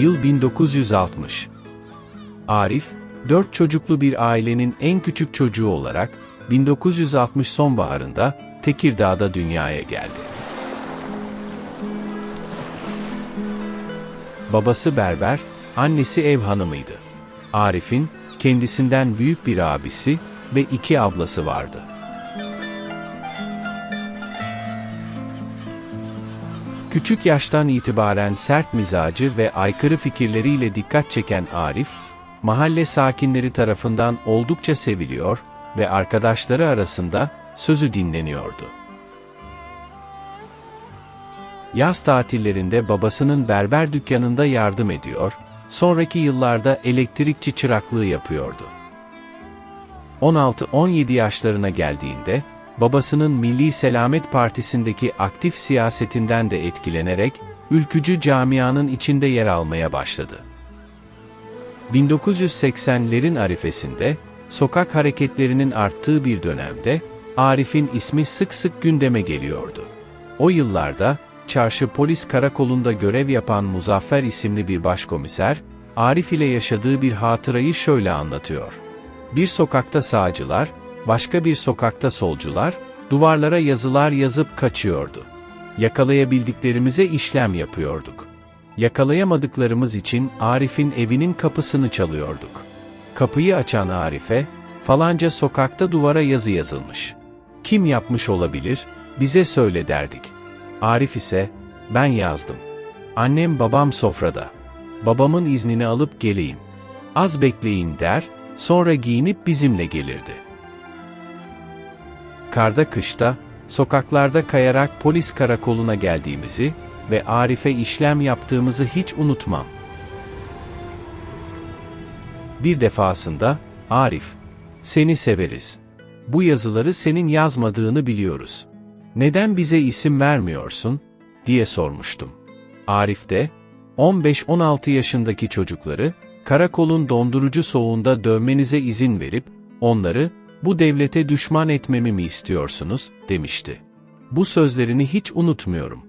Yıl 1960. Arif, dört çocuklu bir ailenin en küçük çocuğu olarak 1960 sonbaharında Tekirdağ'da dünyaya geldi. Babası berber, annesi ev hanımıydı. Arif'in kendisinden büyük bir abisi ve iki ablası vardı. Küçük yaştan itibaren sert mizacı ve aykırı fikirleriyle dikkat çeken Arif, mahalle sakinleri tarafından oldukça seviliyor ve arkadaşları arasında sözü dinleniyordu. Yaz tatillerinde babasının berber dükkanında yardım ediyor, sonraki yıllarda elektrikçi çıraklığı yapıyordu. 16-17 yaşlarına geldiğinde, babasının Milli Selamet Partisi'ndeki aktif siyasetinden de etkilenerek, ülkücü camianın içinde yer almaya başladı. 1980'lerin arifesinde, sokak hareketlerinin arttığı bir dönemde, Arif'in ismi sık sık gündeme geliyordu. O yıllarda, Çarşı Polis Karakolu'nda görev yapan Muzaffer isimli bir başkomiser, Arif ile yaşadığı bir hatırayı şöyle anlatıyor. Bir sokakta sağcılar, başka bir sokakta solcular, duvarlara yazılar yazıp kaçıyordu. Yakalayabildiklerimize işlem yapıyorduk. Yakalayamadıklarımız için Arif'in evinin kapısını çalıyorduk. Kapıyı açan Arif'e, falanca sokakta duvara yazı yazılmış. Kim yapmış olabilir, bize söyle derdik. Arif ise, ben yazdım. Annem babam sofrada. Babamın iznini alıp geleyim. Az bekleyin der, sonra giyinip bizimle gelirdi. Karda kışta, sokaklarda kayarak polis karakoluna geldiğimizi ve Arif'e işlem yaptığımızı hiç unutmam. Bir defasında, Arif, seni severiz. Bu yazıları senin yazmadığını biliyoruz. Neden bize isim vermiyorsun? diye sormuştum. Arif de, 15-16 yaşındaki çocukları, karakolun dondurucu soğuğunda dövmenize izin verip, onları, bu devlete düşman etmemi mi istiyorsunuz, demişti. Bu sözlerini hiç unutmuyorum.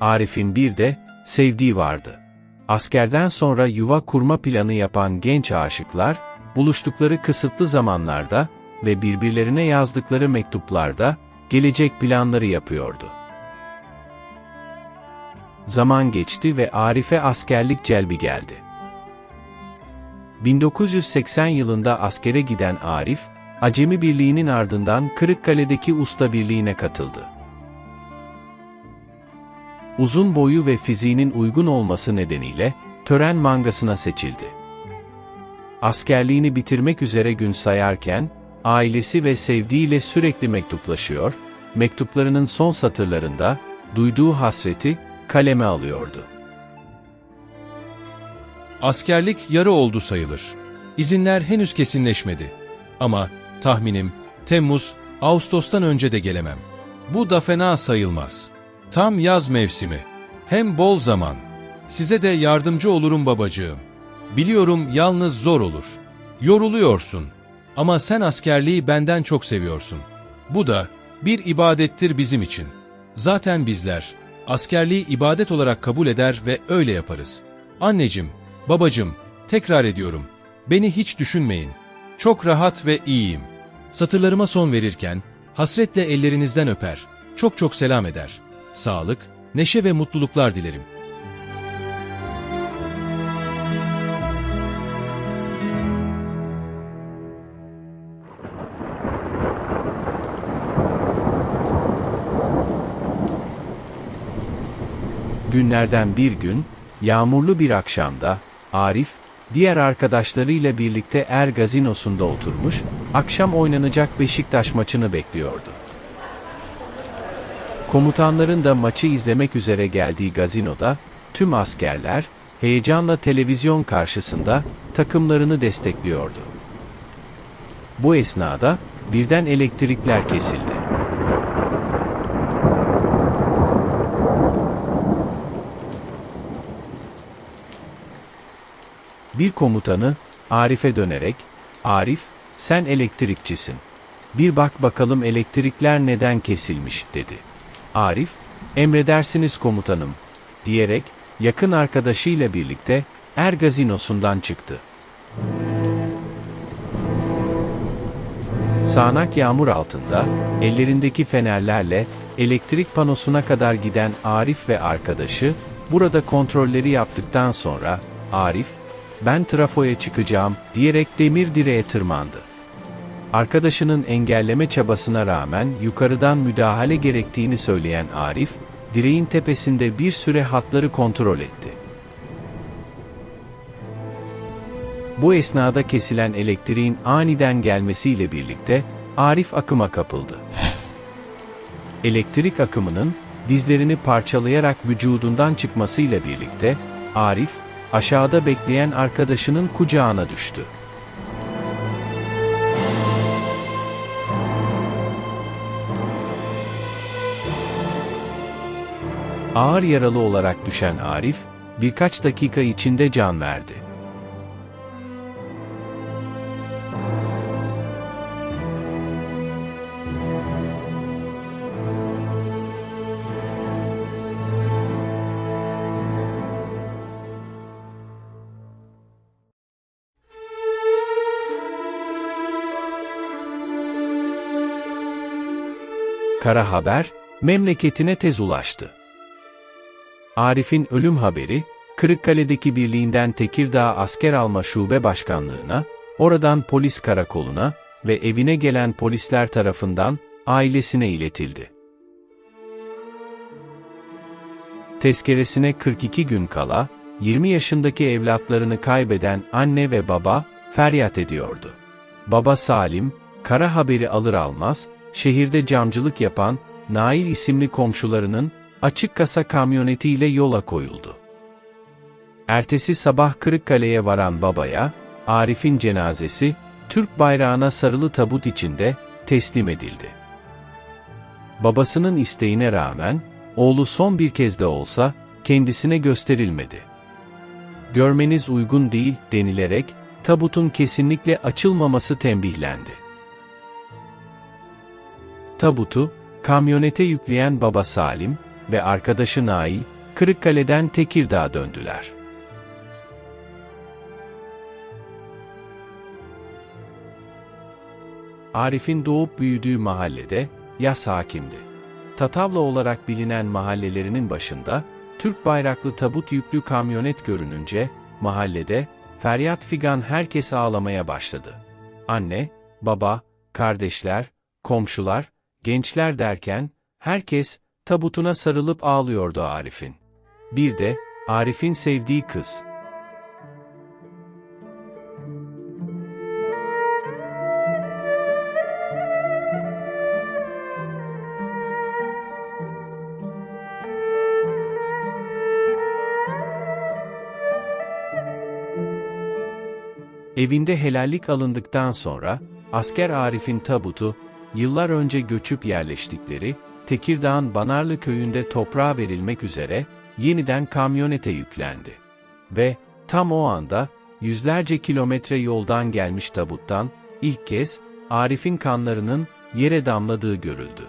Arif'in bir de, sevdiği vardı. Askerden sonra yuva kurma planı yapan genç aşıklar, buluştukları kısıtlı zamanlarda ve birbirlerine yazdıkları mektuplarda, gelecek planları yapıyordu. Zaman geçti ve Arif'e askerlik celbi geldi. 1980 yılında askere giden Arif, Acemi Birliği'nin ardından Kırıkkale'deki Usta Birliği'ne katıldı. Uzun boyu ve fiziğinin uygun olması nedeniyle tören mangasına seçildi. Askerliğini bitirmek üzere gün sayarken, ailesi ve sevdiğiyle sürekli mektuplaşıyor, mektuplarının son satırlarında, duyduğu hasreti, kaleme alıyordu. Askerlik yarı oldu sayılır. İzinler henüz kesinleşmedi. Ama tahminim Temmuz, Ağustos'tan önce de gelemem. Bu da fena sayılmaz. Tam yaz mevsimi. Hem bol zaman. Size de yardımcı olurum babacığım. Biliyorum yalnız zor olur. Yoruluyorsun. Ama sen askerliği benden çok seviyorsun. Bu da bir ibadettir bizim için. Zaten bizler askerliği ibadet olarak kabul eder ve öyle yaparız. Anneciğim, babacığım, tekrar ediyorum. Beni hiç düşünmeyin. Çok rahat ve iyiyim. Satırlarıma son verirken hasretle ellerinizden öper, çok çok selam eder. Sağlık, neşe ve mutluluklar dilerim. Günlerden bir gün, yağmurlu bir akşamda, Arif, diğer arkadaşlarıyla birlikte Er gazinosunda oturmuş, akşam oynanacak Beşiktaş maçını bekliyordu. Komutanların da maçı izlemek üzere geldiği gazinoda, tüm askerler, heyecanla televizyon karşısında takımlarını destekliyordu. Bu esnada, birden elektrikler kesildi. Bir komutanı, Arif'e dönerek, Arif, sen elektrikçisin. Bir bak bakalım elektrikler neden kesilmiş, dedi. Arif, emredersiniz komutanım. diyerek yakın arkadaşıyla birlikte Er gazinosundan çıktı. Sağanak yağmur altında, ellerindeki fenerlerle elektrik panosuna kadar giden Arif ve arkadaşı, burada kontrolleri yaptıktan sonra, Arif, ben trafoya çıkacağım diyerek demir direğe tırmandı. Arkadaşının engelleme çabasına rağmen yukarıdan müdahale gerektiğini söyleyen Arif, direğin tepesinde bir süre hatları kontrol etti. Bu esnada kesilen elektriğin aniden gelmesiyle birlikte Arif akıma kapıldı. Elektrik akımının dizlerini parçalayarak vücudundan çıkmasıyla birlikte Arif aşağıda bekleyen arkadaşının kucağına düştü. Ağır yaralı olarak düşen Arif, birkaç dakika içinde can verdi. Kara haber, memleketine tez ulaştı. Arif'in ölüm haberi, Kırıkkale'deki birliğinden Tekirdağ Asker Alma Şube Başkanlığına, oradan polis karakoluna ve evine gelen polisler tarafından ailesine iletildi. Tezkeresine 42 gün kala, 20 yaşındaki evlatlarını kaybeden anne ve baba feryat ediyordu. Baba Salim, kara haberi alır almaz, şehirde camcılık yapan Nail isimli komşularının açık kasa kamyonetiyle yola koyuldu. Ertesi sabah Kırıkkale'ye varan babaya, Arif'in cenazesi, Türk bayrağına sarılı tabut içinde teslim edildi. Babasının isteğine rağmen, oğlu son bir kez de olsa, kendisine gösterilmedi. Görmeniz uygun değil denilerek, tabutun kesinlikle açılmaması tembihlendi. Tabutu, kamyonete yükleyen baba Salim ve arkadaşı Nail, Kırıkkale'den Tekirdağ'a döndüler. Arif'in doğup büyüdüğü mahallede yaz hakimdi. Tatavla olarak bilinen mahallelerinin başında Türk bayraklı tabut yüklü kamyonet görününce mahallede feryat figan herkes ağlamaya başladı. Anne, baba, kardeşler, komşular, gençler derken herkes tabutuna sarılıp ağlıyordu Arif'in. Bir de Arif'in sevdiği kız. Evinde helallik alındıktan sonra, asker Arif'in tabutu, yıllar önce göçüp yerleştikleri, Tekirdağ'ın Banarlı köyünde toprağa verilmek üzere, yeniden kamyonete yüklendi. Ve, tam o anda, yüzlerce kilometre yoldan gelmiş tabuttan, ilk kez, Arif'in kanlarının yere damladığı görüldü.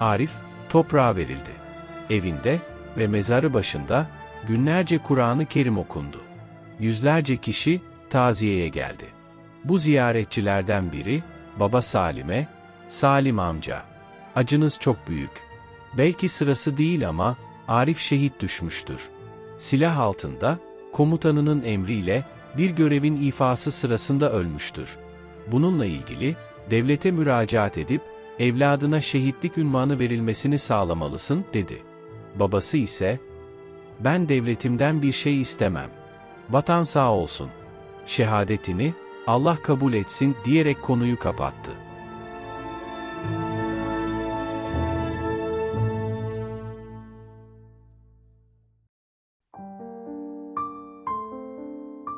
Arif, toprağa verildi. Evinde ve mezarı başında, günlerce Kur'an-ı Kerim okundu. Yüzlerce kişi, taziyeye geldi. Bu ziyaretçilerden biri, Baba Salim'e, Salim amca, acınız çok büyük. Belki sırası değil ama, Arif şehit düşmüştür. Silah altında, komutanının emriyle, bir görevin ifası sırasında ölmüştür. Bununla ilgili, devlete müracaat edip, evladına şehitlik ünvanı verilmesini sağlamalısın, dedi. Babası ise, ben devletimden bir şey istemem. Vatan sağ olsun. Şehadetini, Allah kabul etsin diyerek konuyu kapattı.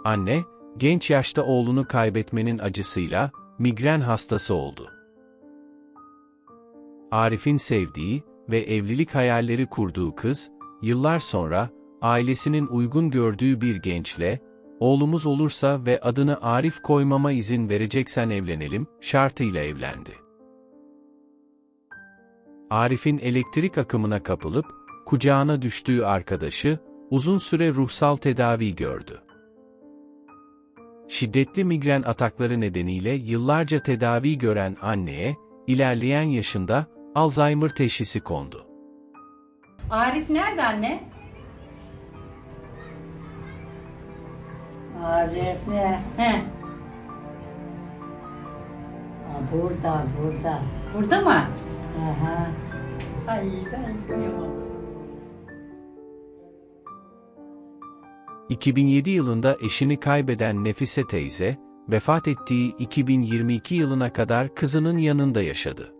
Anne, genç yaşta oğlunu kaybetmenin acısıyla migren hastası oldu. Arif'in sevdiği ve evlilik hayalleri kurduğu kız, yıllar sonra ailesinin uygun gördüğü bir gençle, oğlumuz olursa ve adını Arif koymama izin vereceksen evlenelim, şartıyla evlendi. Arif'in elektrik akımına kapılıp, kucağına düştüğü arkadaşı, uzun süre ruhsal tedavi gördü. Şiddetli migren atakları nedeniyle yıllarca tedavi gören anneye, ilerleyen yaşında Alzheimer teşhisi kondu. Arif nerede anne? Arif mi? He, Ha, burada, burada. burada mı? Aha. Ay ben kıyamam. 2007 yılında eşini kaybeden Nefise teyze, vefat ettiği 2022 yılına kadar kızının yanında yaşadı.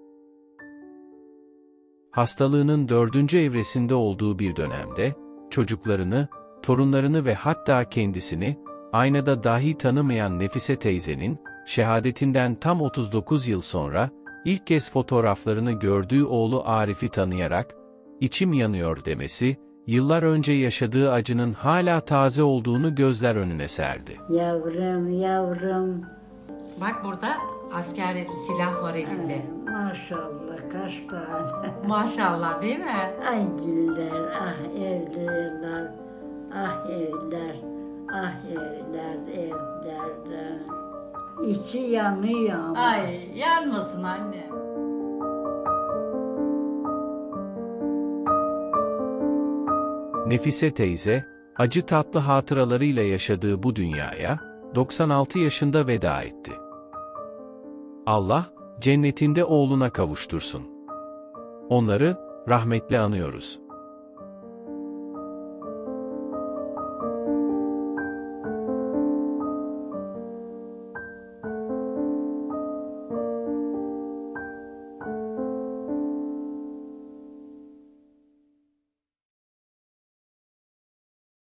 Hastalığının dördüncü evresinde olduğu bir dönemde, çocuklarını, torunlarını ve hatta kendisini, aynada dahi tanımayan Nefise teyzenin, şehadetinden tam 39 yıl sonra, ilk kez fotoğraflarını gördüğü oğlu Arif'i tanıyarak, içim yanıyor demesi, yıllar önce yaşadığı acının hala taze olduğunu gözler önüne serdi. Yavrum, yavrum. Bak burada asker resmi silah var elinde. Maşallah kaç tane. Maşallah değil mi? Ay giller, ah evliler, ah evler, ah evler. İçi yanıyor ama. Ay yanmasın anne. Nefise teyze, acı tatlı hatıralarıyla yaşadığı bu dünyaya, 96 yaşında veda etti. Allah, cennetinde oğluna kavuştursun. Onları, rahmetle anıyoruz.